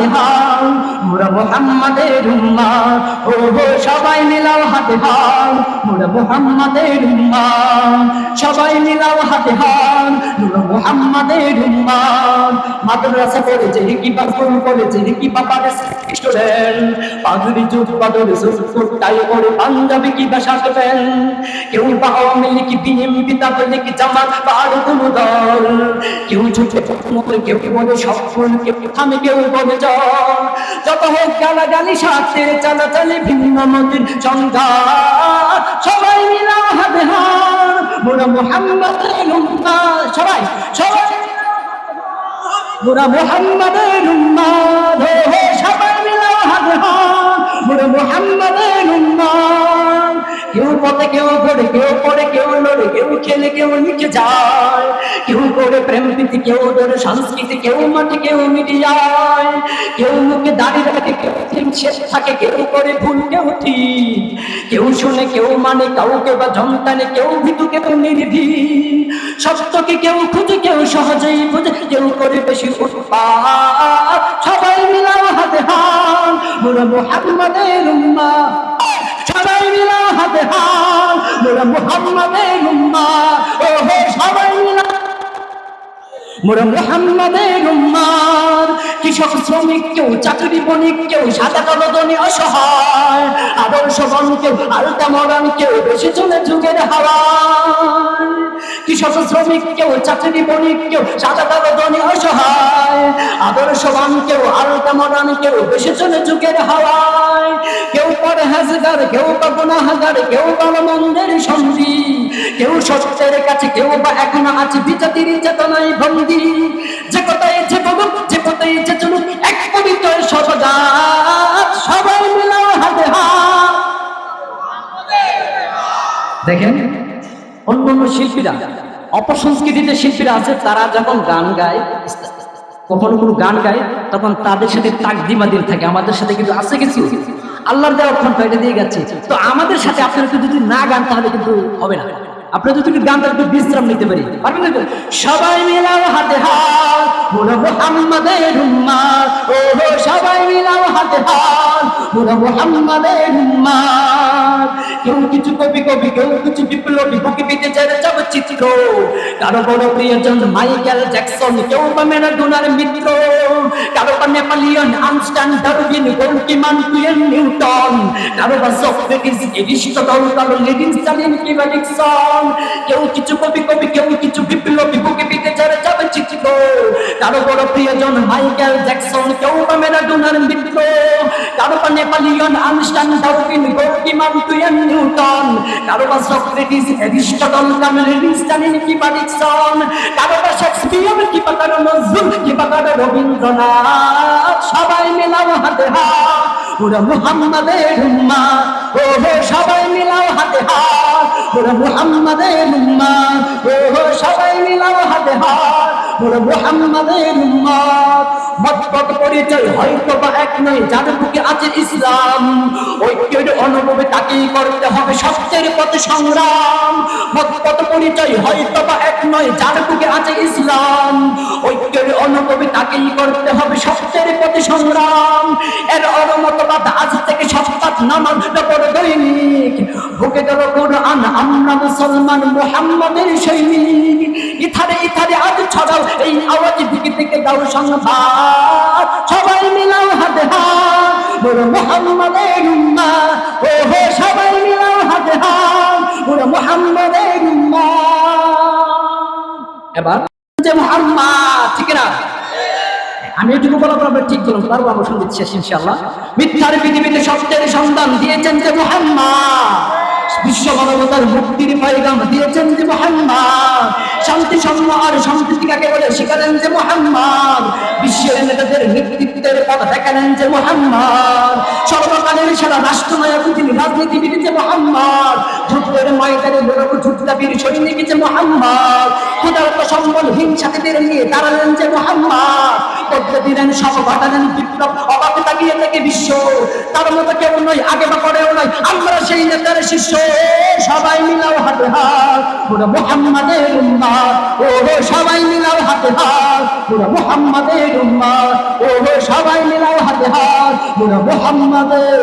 হাতে হাত মোরা মোহাম্মদের উম্মা ও হো সবাই মিলাও হাতে হাত মোরা মোহাম্মদের উম্মা সবাই হাতে মোরা মোহাম্মদের উম্মা মাদ্রাসা পড়েছে, কি বা স্কুল করেছে কি বা স্টুডেন্ট পাগড়ি চুপ পাদরে সুসুর টাই করে পাঞ্জাবি কি বা শার্ট কেউ বা আওয়ামী লীগ বিএমপি তাবলিগ জামাত বা আর কোনো দল। কেউ ছুটে মতো কেউ বলে সফল কেউ থামে, কেউ বলে জল যত হোক গালাগালি স্বার্থের চালাচালি, ভিন্ন নদীর সংঘাত সবাই মিলাও হাতে হাত মোরা মোহাম্মদের উম্মাহ সবাই সবাই। মোহাম্মদের উম্মাদ সবাই মিলাও পথে কেউ ধরে, কেউ পড়ে, কেউ লড়ে, কেউ খেলে, কেউ লিখে যায়। কেউ করে প্রেম প্রীতি, কেউ ধরে সংস্কৃতি, কেউ মাটি কেউ মিডিয়ায় কেউ মুখে দাঁড়িয়ে রাখে, কেউ শেষ থাকে, কেউ করে ভুল, কেউ ঠিক। কেউ শুনে, কেউ মানে কাউকে বা জমটানে কেউ ভিতু কেউ নির্ভীক। সত্যকে কেউ খুঁজে, কেউ সহজেই বুঝে, কেউ করে বেশি সবাই মিলাও হাতে হাত। মোহাম্মদের উম্মা হাত মোরা মোহাম্মদের উম্মা। ও হো সবাই মিলা। মোরা মোহাম্মদের উম্মার কৃষক, শ্রমিক কেউ, চাকরি বণিক কেউ, সাদা কালো ধনী অসহায়। আদর্শবান কেউ, আলতা মরান কেউ, বেশি চলে যুগের হাওয়ায়। কৃষক, শ্রমিক কেউ, চাকরি বণিক কেউ, সাদা কালো ধনী, অসহায় আদর্শবান কেউ, আলতা মরান কেউ, বেশি চলে যুগের হাওয়ায়। কেউ পরে হাজগার, কেউ বা গুনাহাগার, কেউ ভালো মন্দের সন্ধি কেউ সত্যের কাছে, কেউ বা এখনও আছে, বিজাতির চেতনায় বন্দি। যে কোথায় যে বলুক, যে কোথায় যে চলুক, এক পবিত্র সবজাত সবাই মিলাও হাতে হাত। দেখেন অন্য অন্য শিল্পীরা অপসংস্কৃতিতে শিল্পীরা আছে, তারা যখন গান গায়, কখনো কোনো গান গায়, তখন তাদের সাথে তাকদিমাদির থাকে, আমাদের সাথে কিন্তু আছে কিছু। আল্লাহর দেওয়ার কণ্ঠ এটা দিয়ে গেছে। তো আমাদের সাথে আপনারা যদি না গান, তাহলে কিন্তু হবে না। আপনারা যদি গানটা একটু বিশ্রাম নিতে পারি। পারবেন সবাই মিলাও হাতে হাত মোহাম্মদের উম্মাহ ও সবাই মিলাও হাতে হাত। মোরা মোহাম্মদের উম্মাহ কেউ কিছু কবি কবি, কেউ কিছু বিপ্লবী বুকে যারা যাব চিত্র কারও বড় প্রিয়জন মাইকেল জ্যাকসন, কেউ বা ম্যারাডোনার মিত্র। কারও বা নেপালিয়ন আনস্টান ডারউইন গোলকিমান টুয়েন নিউটন। কারও বা সক্রেটিস, এরিস্টটল, কারও লেডিন স্টালিন, কিংবা নিক্সন। কেউ কিছু কবি কবি, কেউ কিছু বিপ্লবী বুকে যারা যাব চিত্র কারও বড় প্রিয়জন মাইকেল জ্যাকসন, কেউ বা ম্যারাডোনার মিত্র। কারও বা নেপালিয়ন আনস্টান ডারউইন গোলকিমান টুয়েন নিউটন। কারও বা সক্রেটিস এরিস্টটল কারও লেডিন স্টালিন কিংবা নিক্সন কারও বা শেক্সপিয়ার কিংবা কারও নজরুল কিংবা কারও রবীন্দ্রনাথ। সবাই মিলাও হাতে হাত, ওরা মুহাম্মাদের উম্মা ও সবাই মিলাও হাতে হাত, ওরা মুহাম্মাদের উম্মা পরিচয় এক নয় বুকে আছে ইসলাম। ঐক্যের অনুভবে তাকেই করতে হবে সত্যের পথে সংগ্রাম। পরিচয় এক নয় আছে ইসলাম। তাকেই হবে পথে সংগ্রাম। এর অরমতবাদ আজ থেকে সপ্তাহ নামাজ পড়ে দৈনিক বুকে গেল কোরআন, আমরা মুসলমান মোহাম্মদের সৈনিক। ইথারে ইথারে আজ ছড়াও, এই আওয়াজ দিকে থেকে দাও সংবাদ। সবাই মিলাও হাতে হাত বড় মোহাম্মদের উম্মা ও হো সবাই মিলাও হাতে হাত বড় মোহাম্মদের উম্মা এবার যে মোহাম্মদ, ঠিক না? আমি এটুকু বলা বরাবর ঠিক বললাম পারব আমার সংগীত শেষ ইনশাল্লাহ মিথ্যার পৃথিবীতে সত্যের সন্ধান দিয়েছেন যে মোহাম্মদ। বিশ্ব মানবতার মুক্তির পাইগাম দিয়েছেন যে মোহাম্মদ। শান্তি সম্ম আর কাকে বলে শিখালেন যে মোহাম্মদ। বিশ্বের নেতাদের নেতৃত্বের পথ দেখালেন যে মোহাম্মদ। সর্বকালের সারা রাষ্ট্রনায়ক তিনি রাজনীতিবিদ যে মোহাম্মদ। যুদ্ধের ময়দানে লড়ব যুদ্ধাবীর সৈনিক যে মোহাম্মদ ক্ষুদার্ত সম্বল হিংসাতীদের নিয়ে দাঁড়ালেন যে মোহাম্মদ। বদলে দিলেন সব ঘটালেন বিপ্লব অবাক তাকিয়ে থেকে বিশ্ব। তার মতো কেউ নয়, আগে বা পরেও নয়, আমরা সেই নেতার শিষ্য। সবাই মিলাও হাতে হাত, পুরো মোহাম্মদের উম্মাদ। ও সবাই মিলাও হাতে হাত, পুরো মোহাম্মদের উম্মাদ। ও সবাই মিলাও মোরা মোহাম্মদের